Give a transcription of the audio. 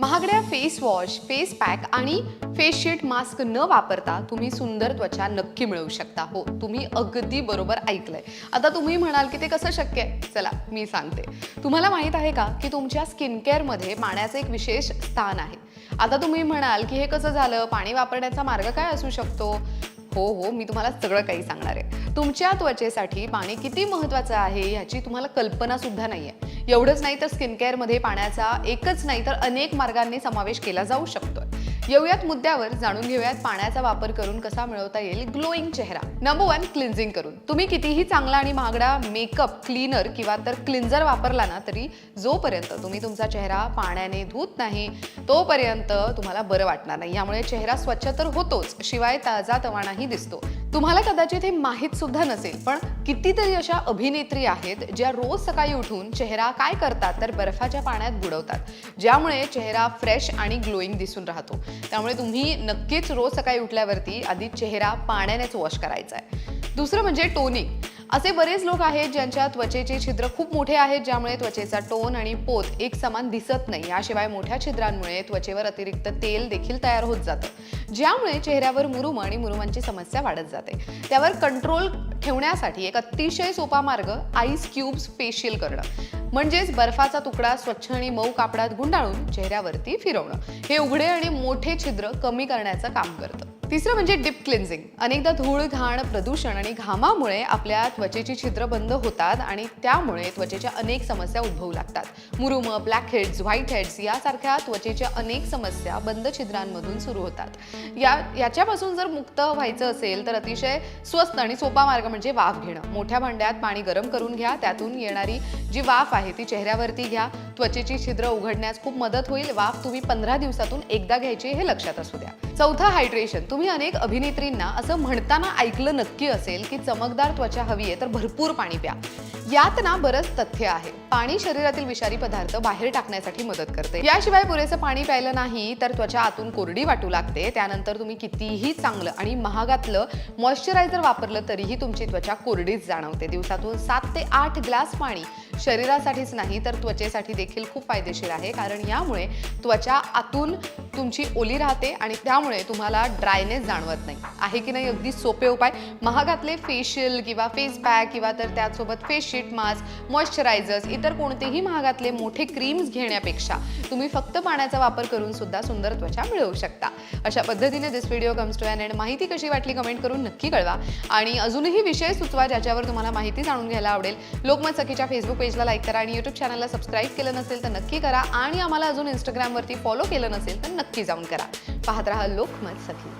महागड्या face wash face pack आणि face sheet mask न वापरता तुम्ही सुंदर त्वचा नक्की मिळवू शकता. हो तुम्ही अगदी बरोबर ऐकलंय. आता तुम्ही म्हणाल की ते कसं शक्य आहे? चला मी सांगते. तुम्हाला माहीत आहे का की तुमच्या स्किन केअरमध्ये पाण्याचं एक विशेष स्थान आहे. आता तुम्ही म्हणाल की हे कसं झालं? पाणी वापरण्याचा मार्ग काय असू शकतो? हो हो मी तुम्हाला सगळं काही सांगणार आहे. तुमच्या त्वचेसाठी पाणी किती महत्त्वाचं आहे याची तुम्हाला कल्पना सुद्धा नाही आहे एवढंच नाही तर स्किन केअरमध्ये पाण्याचा एकच नाही तर अनेक मार्गांनी समावेश केला जाऊ शकतोय. येऊयात मुद्द्यावर जाणून घेऊयात पाण्याचा वापर करून कसा मिळवता येईल ग्लोईंग चेहरा. नंबर वन क्लिन्झिंग करून. तुम्ही कितीही चांगला आणि महागडा मेकअप क्लीनर किंवा तर क्लिन्झर वापरला ना तरी जोपर्यंत तुम्ही तुमचा चेहरा पाण्याने धुत नाही तोपर्यंत तुम्हाला बरं वाटणार नाही. यामुळे चेहरा स्वच्छ तर होतोच शिवाय ताजा तवाणाही दिसतो. तुम्हाला कदाचित हे माहीत सुद्धा नसेल पण कितीतरी अशा अभिनेत्री आहेत ज्या रोज सकाळी उठून चेहरा काय करतात तर बर्फाच्या पाण्यात बुडवतात ज्यामुळे चेहरा फ्रेश आणि ग्लोईंग दिसून राहतो. त्यामुळे तुम्ही नक्कीच रोज सकाळी उठल्यावरती आधी चेहरा पाण्यानेच वॉश करायचा आहे. दुसरं म्हणजे टोनिंग असे बरेच लोक आहेत ज्यांच्या त्वचेचे छिद्र खूप मोठे आहेत ज्यामुळे त्वचेचा टोन आणि पोत एक समान दिसत नाही. याशिवाय मोठ्या छिद्रांमुळे त्वचेवर अतिरिक्त तेल देखील तयार होत जातं. ज्यामुळे चेहऱ्यावर मुरुम आणि मुरुमांची समस्या वाढत जाते. त्यावर कंट्रोल ठेवण्यासाठी एक अतिशय सोपा मार्ग आईस क्यूब्स फेशियल करणं. म्हणजेच बर्फाचा तुकडा स्वच्छ आणि मऊ कापडात गुंडाळून चेहऱ्यावरती फिरवणं. हे उघडे आणि मोठे छिद्र कमी करण्याचं काम करतं. तिसरं म्हणजे डिप क्लिन्झिंग. अनेकदा धूळ घाण प्रदूषण आणि घामामुळे आपल्या त्वचेची छिद्र बंद होतात आणि त्यामुळे त्वचेच्या अनेक समस्या उद्भवू लागतात. मुरुम ब्लॅक हेड्स व्हाईट हेड्स यासारख्या त्वचेच्या अनेक समस्या बंद छिद्रांमधून सुरू होतात. या याच्यापासून जर मुक्त व्हायचं असेल तर अतिशय स्वस्त आणि सोपा मार्ग म्हणजे वाफ घेणं. मोठ्या भांड्यात पाणी गरम करून घ्या त्यातून येणारी जी वाफ आहे ती चेहऱ्यावरती घ्या. त्वचेची छिद्र उघडण्यास खूप मदत होईल. वाफ तुम्ही पंधरा दिवसातून एकदा घ्यायची हे लक्षात असू द्या. चौथा हायड्रेशन तुम्ही तुम्ही अनेक अभिनेत्रींना असं म्हणताना ऐकलं नक्की असेल की चमकदार त्वचा हवी आहे तर भरपूर पाणी प्या. यात ना बरंच तथ्य आहे. पाणी शरीरातील विषारी पदार्थ बाहेर टाकण्यासाठी मदत करते. याशिवाय पुरेसं पाणी प्यायलं नाही तर त्वचा आतून कोरडी वाटू लागते. त्यानंतर तुम्ही कितीही चांगलं आणि महागातलं मॉइश्चरायझर वापरलं तरीही तुमची त्वचा कोरडीच जाणवते. दिवसातून सात ते आठ ग्लास पाणी शरीरासाठीच नाही तर त्वचेसाठी देखील खूप फायदेशीर आहे. कारण यामुळे त्वचा आतून तुमची ओली राहते आणि त्यामुळे तुम्हाला ड्रायनेस जाणवत नाही. आहे की नाही अगदी सोपे उपाय? महागातले फेशियल किंवा फेस पॅक किंवा तर त्यासोबत फेशियल शीट मास्क मॉइश्चरायझर्स इतर कोणतेही महागातले मोठे क्रीम्स घेण्यापेक्षा तुम्ही फक्त पाण्याचा वापर करून सुद्धा सुंदर त्वचा मिळवू शकता. अशा पद्धतीने this video comes to an end माहिती कशी वाटली कमेंट करून नक्की कळवा. आणि अजूनही विषय सुचवा ज्याच्यावर तुम्हाला माहिती जाणून घ्यायला आवडेल लोकमत सखीच्या फेसबुक पेजला लाईक करा आणि यूट्यूब चॅनलला सबस्क्राईब केलं नसेल तर नक्की करा. आणि आम्हाला अजून इंस्टाग्रामवरती फॉलो केलं नसेल तर नक्की जाऊन करा. पाहत राहा लोकमत सखी.